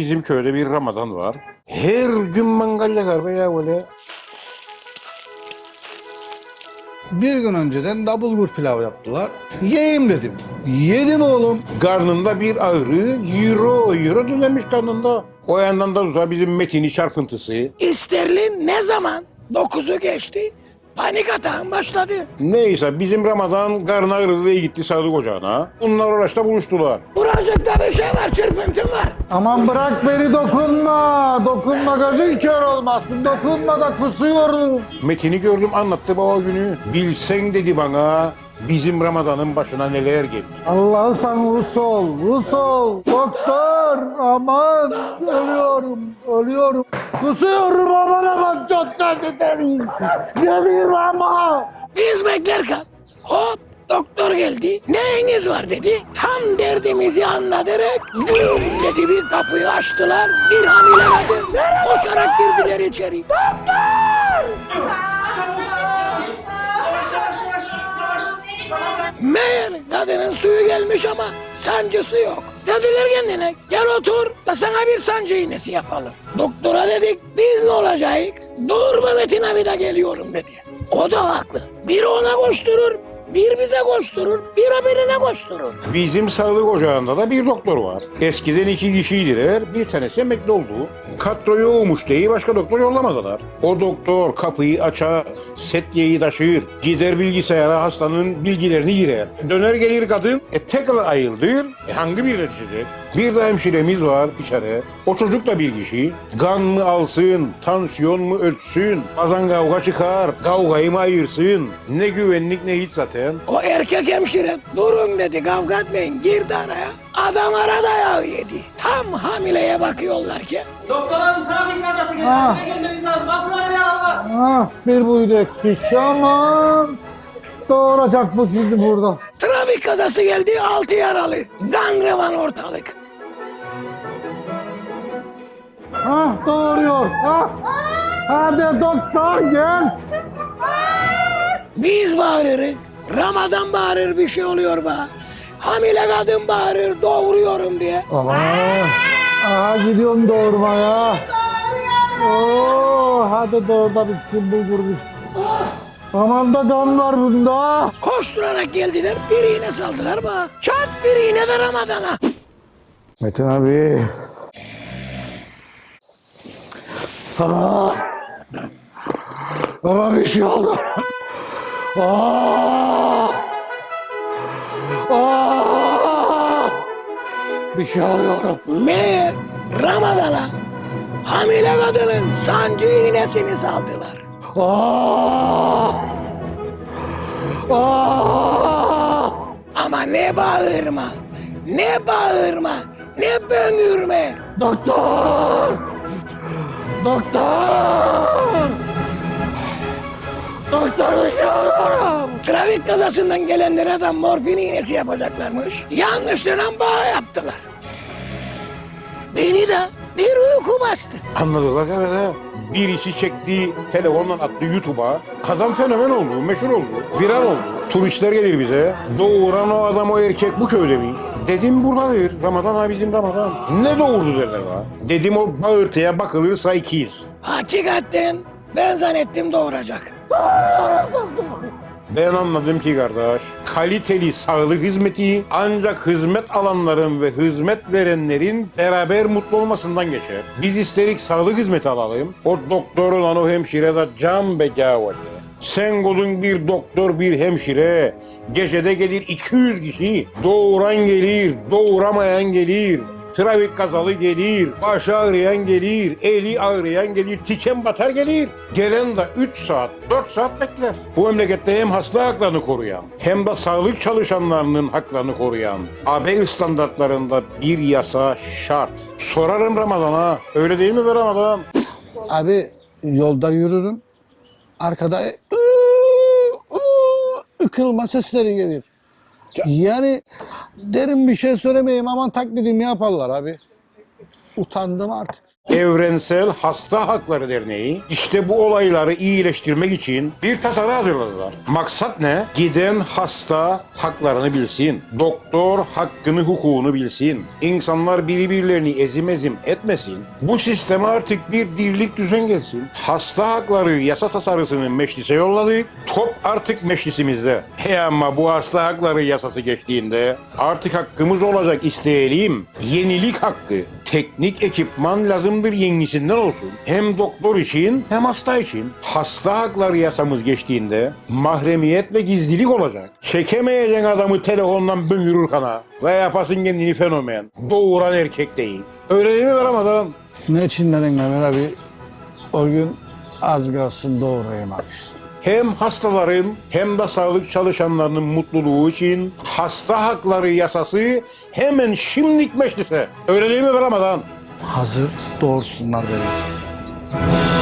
Bizim köyde bir Ramazan var. Her gün mangal yakar be ya böyle. Bir gün önceden double gur pilav yaptılar. Yiyeyim dedim. Yedim oğlum. Karnında bir ağrı, euro euro düzenmiş karnında. O yandan da tutar bizim Metin'i çarpıntısı. İsterlin ne zaman? Dokuzu geçti. Panik atağın başladı. Neyse bizim Ramazan karnı ağrıdı diye gitti sağlık ocağına. Bunlar uğraşta buluştular. Buracıkta bir şey var, çırpıntı var. Aman bırak beni dokunma. Dokunma gözün kör olmasın. Dokunma da kusuyorum. Metin'i gördüm anlattı baba günü. Bilsen dedi bana bizim Ramazan'ın başına neler geldi. Allah'ı sen Rus ol. Doktor. Aman. Ölüyorum. Ölüyorum. Kusuyorum aman aman. Çok kötü Yanıyorum ama. Biz beklerken hop doktor geldi. Neyiniz var dedi. Tam derdimizi anladık. Güm dedi bir kapıyı açtılar. Bir hamile kadın koşarak girdiler içeri. Meğer kadının suyu gelmiş ama sancısı yok. Dediler kendine gel otur da sana bir sancı iğnesi yapalım. Doktora dedik biz ne olacağız? Dur Mehmet'in abi de geliyorum dedi. O da haklı. Biri ona koşturur, bir bize koşturur, biri birine koşturur. Bizim sağlık ocağında da bir doktor var. Eskiden iki kişiydiler, bir tanesi emekli oldu. Kadro yoğumuş diye başka doktor yollamadılar. O doktor kapıyı açar, setyeyi taşır, gider bilgisayara hastanın bilgilerini girer. Döner gelir kadın, e tekrar ayıldır, e hangi birine düşecek? Bir de hemşiremiz var içeri. O çocuk da bir kişi. Kan mı alsın, tansiyon mu ölçsün, bazen kavga çıkar, kavgayı mı ayırsın? Ne güvenlik ne hiç zaten. O erkek hemşire durun dedi kavga etmeyin girdi araya. Adam ara dayağı yedi. Tam hamileye bakıyorlarken Doktor hanım trafik kazası geldi. Ah. Gelmeniz lazım. Ah bir buydu eksik. Aman. Doğuracak bu şimdi burada. trafik kazası geldi altı yaralı. Gangrevan ortalık. Ah doğuruyor. Ah. Hadi doktor gel. Biz bağırırız. Ramazan bağırır bir şey oluyor be. Hamile kadın bağırır doğuruyorum diye. Aman. Aha gidiyorum doğurmaya. Oo, hadi doğur da bitsin bulgur bir. Aman da kan var bunda. Koşturarak geldiler bir iğne saldılar bana. Çat bir iğne de Ramazan'a. Metin abi. Aa, ama bir şey oldu. Aa, aa, bir şey alıyorum. Meğer Ramazan'a hamile kadının sancı iğnesini saldılar. Aa, aa, Ama ne bağırma, ne bağırma, ne böngürme. doktor, doktor, doktor bir alıyorum. Trafik kazasından gelenlere de morfin iğnesi yapacaklarmış. Yanlışlıkla bağ yaptılar. Beni de bir uyku bastı. Anladılar evet. Birisi çekti, telefondan attı YouTube'a. Adam fenomen oldu, meşhur oldu, viral oldu. Turistler gelir bize. Doğuran o adam o erkek bu köyde mi? Dedim buradadır. Ramazan abi bizim Ramazan. Ne doğurdu derler ha. Dedim o bağırtıya bakılırsa ikiz. Hakikaten ben zannettim doğuracak. Ben anladım ki kardeş, kaliteli sağlık hizmeti ancak hizmet alanların ve hizmet verenlerin beraber mutlu olmasından geçer. Biz isterik sağlık hizmeti alalım. O doktor olan o hemşire de can begavali. Sen kolun bir doktor bir hemşire. Gecede gelir 200 kişi. Doğuran gelir, doğuramayan gelir. Trafik kazalı gelir, başı ağrıyan gelir, eli ağrıyan gelir, tiken batar gelir. Gelen de 3 saat, 4 saat bekler. Bu memlekette hem hasta haklarını koruyan, hem de sağlık çalışanlarının haklarını koruyan AB standartlarında bir yasa şart. Sorarım Ramazan'a, öyle değil mi be Ramazan? Abi yolda yürürüm. Arkada ıkılma sesleri gelir. Yani derin bir şey söylemeyeyim aman taklidimi yaparlar abi. Utandım artık. Evrensel Hasta Hakları Derneği işte bu olayları iyileştirmek için bir tasarı hazırladılar. Maksat ne? Giden hasta haklarını bilsin. Doktor hakkını hukukunu bilsin. İnsanlar birbirlerini ezim ezim etmesin. Bu sisteme artık bir dirlik düzen gelsin. Hasta hakları yasa tasarısını meclise yolladık. Top artık meclisimizde. He ama bu hasta hakları yasası geçtiğinde artık hakkımız olacak isteyelim. Yenilik hakkı. Teknik ekipman lazımdır yenisinden olsun. Hem doktor için hem hasta için. Hasta hakları yasamız geçtiğinde mahremiyet ve gizlilik olacak. Çekemeyeceksin adamı telefondan böngürür kana. Ve yapasın kendini fenomen. Doğuran erkek değil. Öyle değil mi Ramazan? Ne için dedin Mehmet abi? O gün az kalsın doğrayım abi. hem hastaların hem de sağlık çalışanlarının mutluluğu için hasta hakları yasası hemen şimdilik meclise. Öyle değil mi Ramazan? Hazır doğursunlar beni.